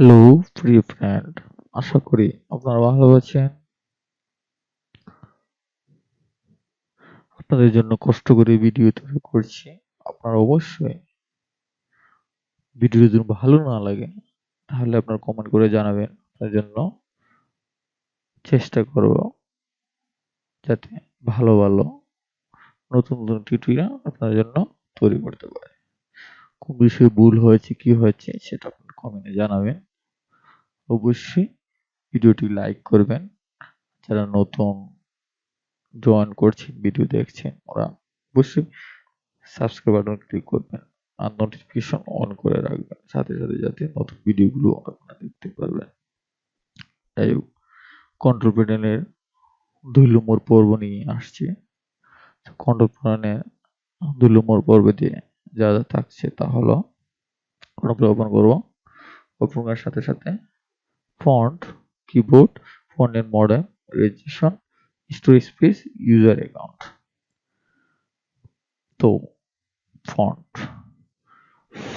Hello প্রিয় friend আশা করি আপনারা ভালো আছেন। আপনাদের জন্য কষ্ট করে ভিডিও তৈরি করছি। আপনারা অবশ্যই ভিডিও যদি ভালো না লাগে, তাহলে আপনারা কমেন্ট করে জানাবেন। তার জন্য চেষ্টা করব যাতে ভালো ভালো নতুন নতুন টিউটোরিয়াল আপনাদের জন্য তৈরি করতে পারে। কোন বিষয়ে ভুল হয়েছে, কি হয়েছে, সেটা আপনারা কমেন্টে জানাবেন। অবশ্যই ভিডিওটি লাইক করবেন। যারা নতুন জয়েন করছেন ভিডিও দেখছেন, ওরা অবশ্যই সাবস্ক্রাইব বাটন ক্লিক করবেন। আর নোটিফিকেশন অন করে রাখবেন। সাথে সাথে যাতে নতুন ভিডিওগুলো আপনারা দেখতে পারবেন। যাই হোক কন্ট্রোল প্যানেলের দুই পর্ব নিয়ে আসছে। কন্ট্রোল প্যানেলের দুই নম্বর পর্বে দিয়ে যা যা থাকছে তা হলো কন্ট্রোল ওপেন করব। ওপেন সাথে সাথে ফন্ট কিবোর্ড ফন্টের model registration storage space user account তো ফন্ট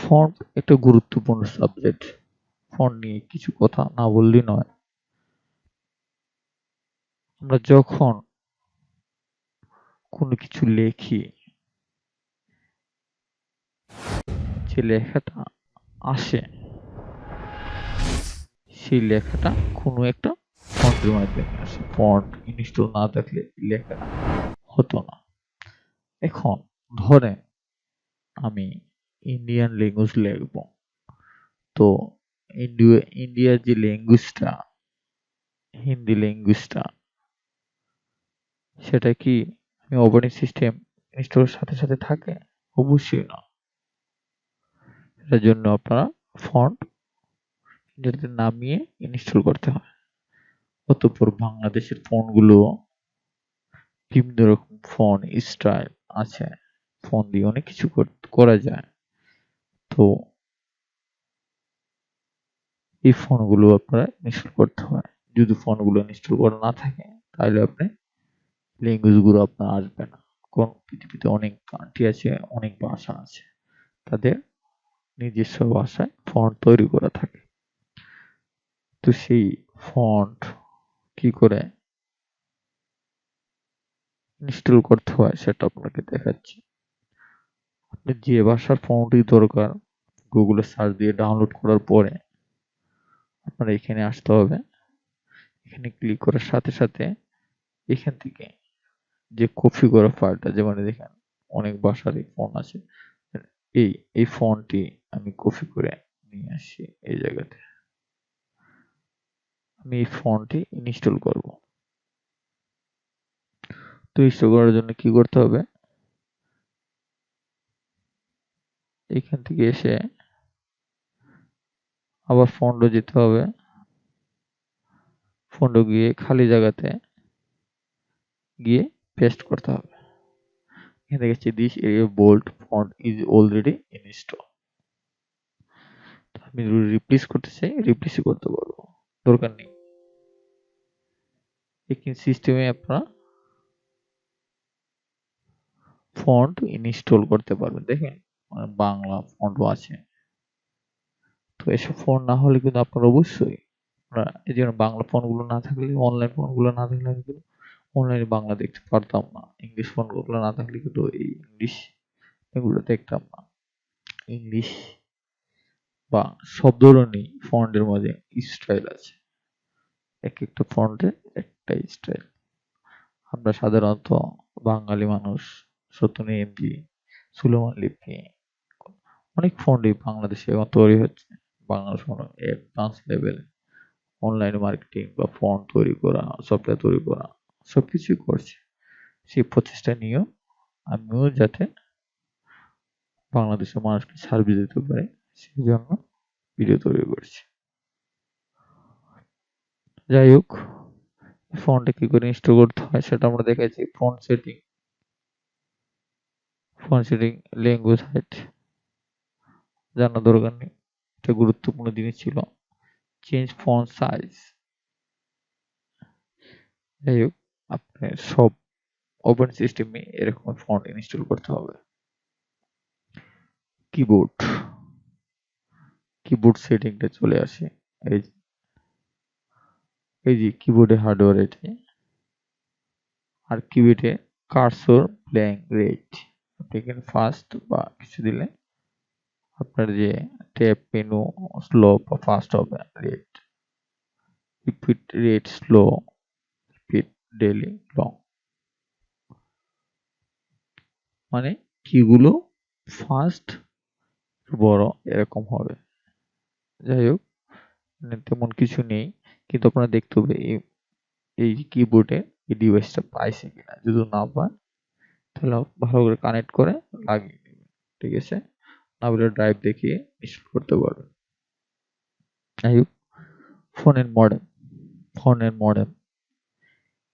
ফন্ট একটা গুরুত্বপূর্ণ সাবজেক্ট ফন্ট নিয়ে কিছু কথা না বললেই নয়। আমরা যখন কোনো কিছু লেখি, যে লেখাটা আসে সেই লেখাটা কোনো একটা ফন্টের মাধ্যমে আসে। ফন্ট ইনস্টল না থাকলে লেখা হতো না। এখন ধরেন আমি ইন্ডিয়ান ল্যাঙ্গুয়েজ লিখব। তো ইন্ডিয়া ইন্ডিয়ার যে ল্যাঙ্গুয়েজটা হিন্দি ল্যাঙ্গুয়েজটা সেটা কি আমি অপারেটিং সিস্টেম ইনস্টলের সাথে সাথে থাকে? অবশ্যই না। এটার জন্য আপনারা ফন্ট যেটাতে নামিয়ে ইনস্টল করতে হয়। অতঃপর বাংলাদেশের ফোনগুলো বিভিন্ন রকম ফোন, স্টাইল আছে। ফোন দিয়ে অনেক কিছু করা যায়। তো এই ফোনগুলো আপনারা ইনস্টল করতে হয়। যদি ফোনগুলো ইনস্টল করা না থাকে, তাহলে আপনি ল্যাঙ্গুয়েজগুলো আপনার আসবে না। কোন পৃথিবীতে অনেক কান্ট্রি আছে, অনেক ভাষা আছে। তাদের নিজস্ব ভাষায় ফন্ট তৈরি করা থাকে। তো সেই ফন্ট কি করে ইনস্টল করতে হয় সেটা আপনাকে দেখাচ্ছি। আপনি যে ভাষার ফন্টই দরকার গুগলে সার্চ দিয়ে ডাউনলোড করার পরে আপনার এখানে আসতে হবে। এখানে ক্লিক করার সাথে সাথে এখান থেকে যে কপি করা ফাইলটা যেমন দেখেন অনেক ভাষারই ফোন আছে। এই এই ফোনটি আমি কপি করে নিয়ে আসি এই জায়গাতে। আমি এই ফন্টটি ইনস্টল করব। তো ইনস্টল করার জন্য কি করতে হবে? এখান থেকে এসে আবার ফন্ডে যেতে হবে। ফন্ডে গিয়ে খালি জায়গাতে গিয়ে পেস্ট করতে হবে। এখানে দেখছি this area bold font is already install আমি রিপ্লেস করতে চাই রিপ্লেসই করতে পারব। দরকার নেই। একই সিস্টেমে আপনারা ফন্ট ইনস্টল করতে পারবেন। দেখেন মানে বাংলা ফন্টও আছে। তো এসব ফোন না হলে কিন্তু আপনার অবশ্যই এই জন্য বাংলা ফোনগুলো না থাকলে অনলাইন ফোনগুলো না থাকলে আমি কিন্তু অনলাইনে বাংলা দেখতে পারতাম না। ইংলিশ ফোনগুলো না থাকলে কিন্তু এই ইংলিশ এগুলো দেখতাম না। ইংলিশ বা সব ধরনের ফন্টের মধ্যে স্টাইল আছে। এক একটা ফন্টে একটা স্টাইল আমরা সাধারণত বাঙালি মানুষ, সতনী এমজি সুলেমান লিপি, অনেক ফন্টই বাংলাদেশে এখন তৈরি হচ্ছে। Bangladesh advance level online marketing বা ফন্ট তৈরি করা সফটওয়্যার তৈরি করা সব কিছুই করছে। সেই প্রচেষ্টা নিয়েও আমিও যাতে বাংলাদেশের মানুষকে সার্ভিস দিতে পারি, সেই জন্য ভিডিও তৈরি করছি। যাই হোক ফন্টে কি করে ইনস্টল করতে হয় সেটা আমরা দেখেছি font setting font setting language height জানা দরকার নেই। এটা গুরুত্বপূর্ণ জিনিস ছিল। চেঞ্জ ফন্ট সাইজ যাই হোক, আপনার সব ওপেন সিস্টেমে এরকম ফন্ট ইনস্টল করতে হবে। কিবোর্ড কিবোর্ড সেটিংটা চলে আসে। এই এই যে কিবোর্ডে হার্ডওয়্যার এটি আর কিবোর্ডে কার্সর ব্ল্যাঙ্ক রেট আপনি এখানে ফাস্ট বা কিছু দিলে আপনার যে ট্যাপ মেনু স্লো বা ফাস্ট হবে rate repeat rate slow repeat delay long মানে কিগুলো ফাস্ট বড় এরকম হবে। যাই হোক মানে তেমন কিছু নেই। কিন্তু আপনারা দেখতে হবে এই এই কিবোর্ডে এই ডিভাইসটা পাইছে কিনা। যদি না পায় তাহলে ভালো করে কানেক্ট করে লাগিয়ে নেবেন, ঠিক আছে? না বলে ড্রাইভ দেখিয়ে ইনস্টল করতে পারবেন। যাই হোক, ফোনের মডেল ফোনের মডেল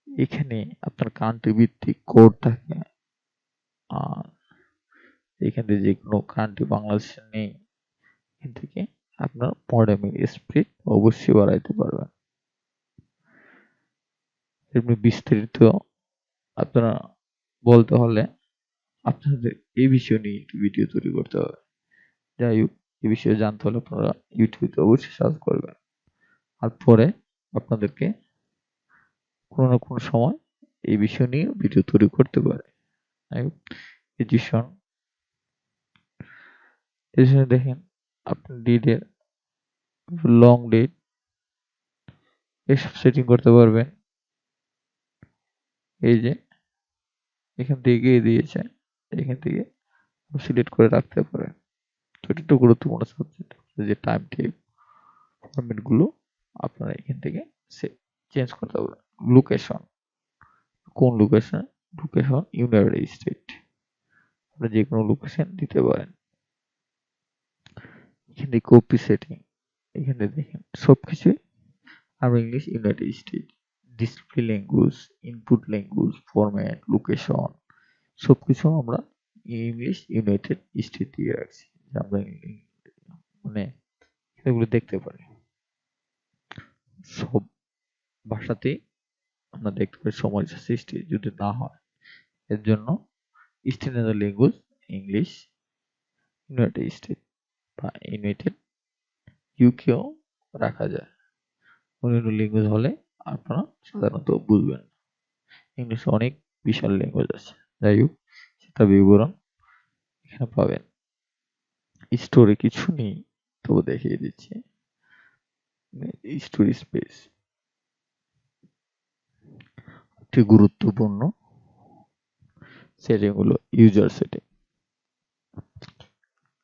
এখানে আপনার কান্ট্রি ভিত্তিক কোড থাকে। আর এখানে যে কোনো কান্ট্রি বাংলাদেশে নেই, এখান থেকে আপনার মডেমের স্পিড অবশ্যই বাড়াইতে পারবেন। এমনি বিস্তারিত আপনারা বলতে হলে আপনাদের এই বিষয় নিয়ে একটি ভিডিও তৈরি করতে হবে। যাই হোক, এই বিষয়ে জানতে হলে আপনারা ইউটিউবে অবশ্যই সার্চ করবেন। আর পরে আপনাদেরকে কোনো না কোনো সময় এই বিষয় নিয়ে ভিডিও তৈরি করতে পারে। এডিশন এডিশনে দেখেন, আপনি ডিডের লং ডেট এসব সেটিং করতে পারবেন। এই যে, এখান থেকে গিয়ে দিয়েছে। এখান থেকে সিলেক্ট করে রাখতে পারেন তো একটু গুরুত্বপূর্ণ সাবজেক্ট যে টাইম টেপ ফরম্যাটগুলো আপনারা এখান থেকে চেঞ্জ করতে পারবেন লোকেশন কোন লোকেশন লোকেশন ইউনাইটেড স্টেট আপনি যে কোনো লোকেশন দিতে পারেন। এখান এখানে কপি সেটিং এখানে দেখেন। সব কিছুই আমরা English United State display language input language format location সব কিছু আমরা ইংলিশ ইউনাইটেড স্টেট দিয়ে রাখছি। আমরা মানে এগুলো দেখতে পারি। সব ভাষাতেই আমরা দেখতে পারি সমস্যা সৃষ্টি যদি না হয়। এর জন্য standard language English United State বা ইউনাইটেড ইউকেও রাখা যায়। অন্যান্য ল্যাঙ্গুয়েজ হলে আপনারা সাধারণত বুঝবেন ইংলিশে অনেক বিশাল ল্যাঙ্গুয়েজ আছে। যাই হোক সেটা বিবরণ এখানে পাবেন। স্টোরে কিছু নেই তবু দেখিয়ে দিচ্ছি। স্টোরি স্পেস একটি গুরুত্বপূর্ণ সেটিং হলো ইউজার সেটিং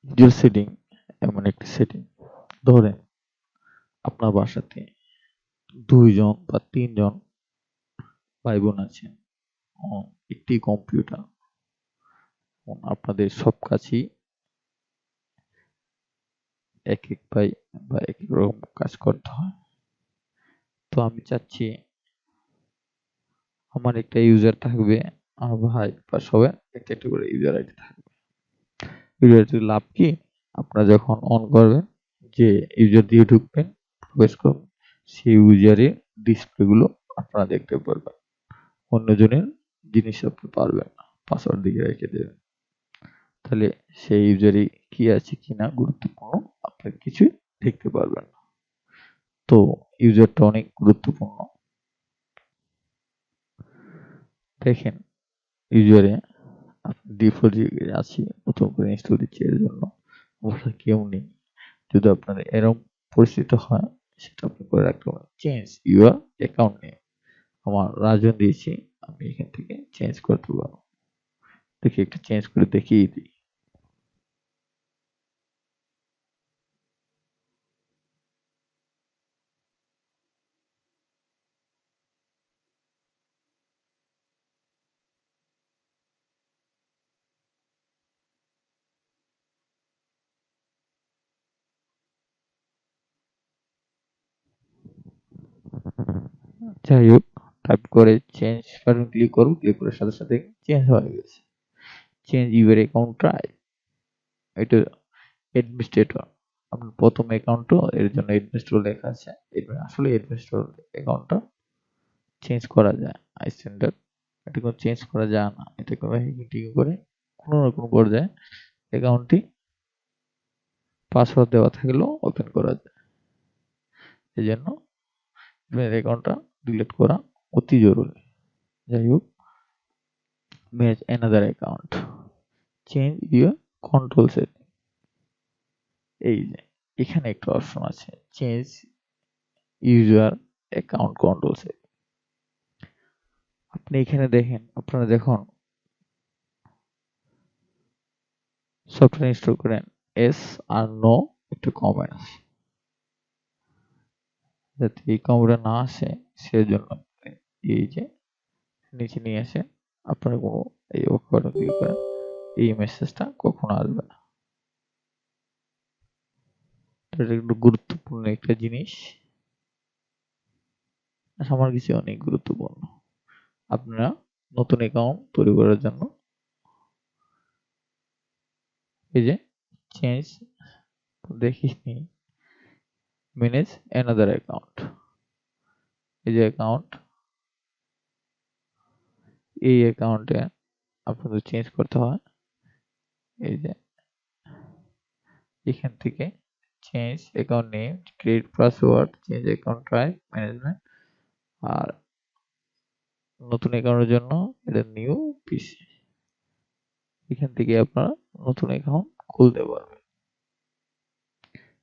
ইউজার সেটিং এমন একটি সেটিং ধরেন আপনার বাসাতে দুইজন বা তিনজন ভাই বোন আছেন একটি কম্পিউটার আপনাদের সব কাজই এক এক ভাই বা এক এক রকম কাজ করতে হয়। তো আমি চাচ্ছি, আমার একটা ইউজার থাকবে আমার ভাই বা সবার একটা একটা করে ইউজার আইডি থাকবে। ইউজার আইডি লাভ কি? আপনারা যখন অন করবেন, যে ইউজার দিয়ে ঢুকবেন, প্রবেশ করবেন সেই ইউজারের ডিসপ্লেগুলো আপনারা দেখতে পারবেন। অন্যজনের জিনিস আপনি পারবেন না পাসওয়ার্ড দিয়ে রেখে দেবেন। তাহলে সেই ইউজারে কি আছে কি না গুরুত্বপূর্ণ আপনার কিছুই দেখতে পারবেন না। তো ইউজারটা অনেক গুরুত্বপূর্ণ। দেখেন ইউজারে আপনি ডিফল্ট আছে প্রথম করে ইনস্টল দিচ্ছি, এর জন্য অবশ্য কেউ নেই। যদি আপনার এরকম পরিস্থিতি হয় সেটা আপনি করে রাখতে পারেন চেঞ্জ ইউর অ্যাকাউন্ট নেম আমার রাজন দিয়েছি, আমি এখান থেকে চেঞ্জ করতে পারব দেখি, একটু চেঞ্জ করে দেখিয়ে দিই। যাই হোক টাইপ করে চেঞ্জ বাটন ক্লিক করব ক্লিক করার সাথে সাথে চেঞ্জ হয়ে গেছে। চেঞ্জ ইউর অ্যাকাউন্ট ট্রাই এটা অ্যাডমিনিস্ট্রেটর আপনার প্রথম অ্যাকাউন্টও এর জন্য অ্যাডমিনিস্ট্রেটর লেখা আছে। আসলে অ্যাডমিনিস্ট্রেটর অ্যাকাউন্টটা চেঞ্জ করা যায়। আই স্ট্যান্ডার্ড এটা কোনো চেঞ্জ করা যায় না। এটা করে হিটিং করে কোনো না কোনো পর্যায়ে অ্যাকাউন্টটি পাসওয়ার্ড দেওয়া থাকলেও ওপেন করা যায়। এই জন্য অ্যাকাউন্টটা ডিলিট করা অতি জরুরি যাই হোক match another account change your control setting এই যে এখানে একটা অপশন আছে change user account control setting আপনি এখানে দেখেন আপনারা দেখুন সফটওয়্যার ইনস্টল করেন এস আর নো একটা কমেন্ট আছে যাতে এই কমেন্টটা না আসে সেজন্য এই যে নিচে নিয়ে আসে আপনারা কোনো এই ওকে ক্লিক করেন এই মেসেজটা কখনো আসবে না। একটু গুরুত্বপূর্ণ একটা জিনিস। আমার কাছে অনেক গুরুত্বপূর্ণ। আপনারা নতুন অ্যাকাউন্ট তৈরি করার জন্য এই যে চেঞ্জ দেখিনি ম্যানেজ অ্যানাদার অ্যাকাউন্ট এই যে অ্যাকাউন্ট এই অ্যাকাউন্টে আপনাদের চেঞ্জ করতে হয়। এই যে এখান থেকে change account name create password change account type management আর নতুন অ্যাকাউন্টের জন্য এটা নিউ পিসি এখান থেকে আপনারা নতুন অ্যাকাউন্ট খুলতে পারবেন।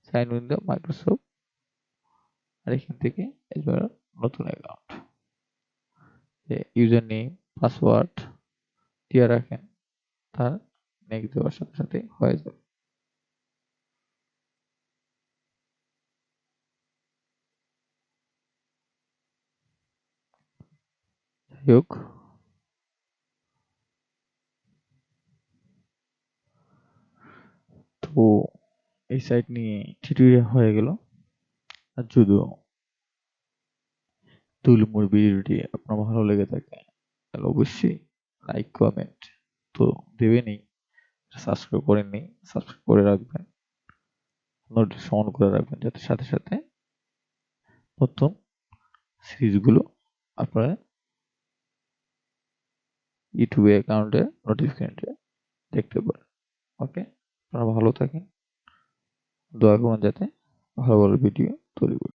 সাইন উইন দ্য মাইক্রোসফট আর এখান থেকে এবার নতুন অ্যাকাউন্ট ইউজার নেম পাসওয়ার্ড দিয়ে রাখেন, তার নেক্সট দেওয়ার সাথে সাথে হয়ে যাবে তো এই সাইট নিয়ে টিউটোরিয়াল হয়ে গেল। আর যদিও তুলমুর ভিডিওটি আপনার ভালো লেগে থাকে, তাহলে অবশ্যই লাইক কমেন্ট তো দেবেনই সাবস্ক্রাইব করেননি সাবস্ক্রাইব করে রাখবেন নোটিফিকেশন অন করে রাখবেন, যাতে সাথে সাথে নতুন সিরিজগুলো আপনারা ইউটিউবে অ্যাকাউন্টে নোটিফিকেশনটা দেখতে পারেন। ওকে আপনারা ভালো থাকেন, দয়া করুন যাতে ভালো ভালো ভিডিও তৈরি করি।